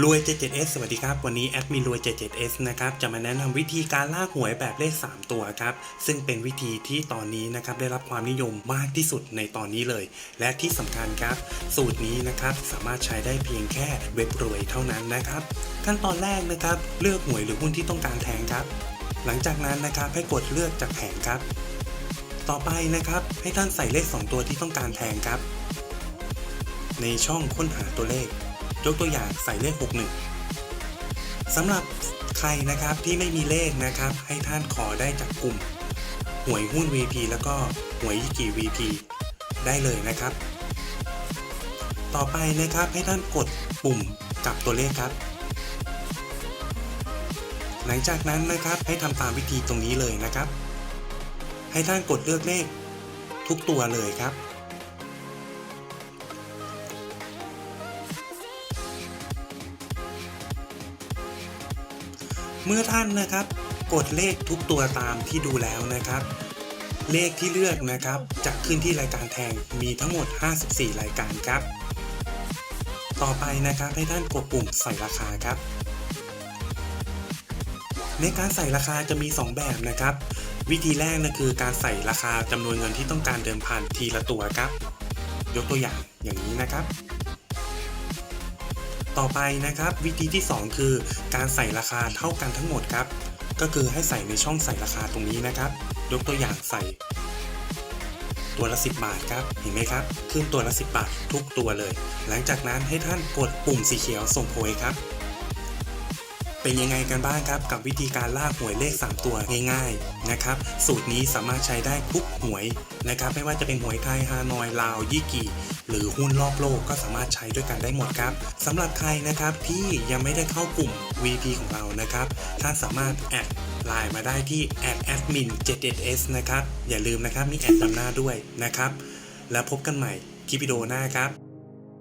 รวย 77s สวัสดีครับ วันนี้แอดมินรวย 77s นะครับจะมาแนะนำวิธีการลากหวยแบบเลข 3 ตัวครับซึ่งเป็นวิธีที่ตอนนี้นะครับได้รับความนิยมมากที่สุดในตอนนี้เลย และที่สำคัญครับ สูตรนี้นะครับสามารถใช้ได้เพียงแค่เว็บรวยเท่านั้นนะครับ ขั้นตอนแรกนะครับเลือกหวยหรือหุ้นที่ต้องการแทงครับ หลังจากนั้นนะครับให้กดเลือกจากแผงครับ ต่อไปนะครับให้ท่านใส่เลข 2 ตัวที่ต้องการแทงครับ ในช่องค้นหาตัวเลข ยกตัวอย่างใส่เลข 61สำหรับใครนะครับที่ไม่มีเลขนะครับ ให้ท่านขอได้จากกลุ่มหวยหุ้น VP แล้วก็หวยยี่กี่ VP ได้เลยนะครับ ต่อไปนะครับให้ท่านกดปุ่มกับตัวเลขครับ หลังจากนั้นนะครับให้ทำตามวิธีตรงนี้เลยนะครับ ให้ท่านกดเลือกเลขทุกตัวเลยครับ เมื่อท่านนะครับ กดเลขทุกตัวตามที่ดูแล้วนะครับ เลขที่เลือกนะครับจะขึ้นที่รายการแทงมีทั้งหมด 54 รายการครับ ต่อไปนะครับให้ท่านกดปุ่มใส่ราคาครับ ในการใส่ราคาจะมี 2 แบบนะครับ วิธีแรกนะคือการใส่ราคาจำนวนเงินที่ต้องการเดิมพันทีละตัวครับ ยกตัวอย่างอย่างนี้นะครับ ต่อไปนะครับวิธีที่ 2 คือการใส่ราคาเท่ากันทั้งหมดครับ ก็คือให้ใส่ในช่องใส่ราคาตรงนี้นะครับ ยกตัวอย่างใส่ ตัวละ 10 บาทครับเห็นไหมครับ ขึ้นตัวละ 10 บาททุกตัวเลย หลังจากนั้นให้ท่านกดปุ่มสีเขียวส่งโพยครับ เป็นยังไงกันบ้างครับกับวิธีการลากหวยเลข 3 ตัวง่ายๆนะครับสูตรนี้สามารถใช้ได้ทุกหวยนะครับไม่ว่าจะเป็นหวยไทยฮานอยลาวยี่กี่หรือหุ้นรอบโลกก็สามารถใช้ด้วยกันได้หมดครับสำหรับใครนะครับที่ยังไม่ได้เข้ากลุ่ม VP ของเรานะครับท่านสามารถแอดไลน์มาได้ที่ admin 7 s นะครับอย่าลืมนะครับมีแอดนำหน้าด้วยนะครับแล้วพบกันใหม่คลิปวิดีโอหน้าครับ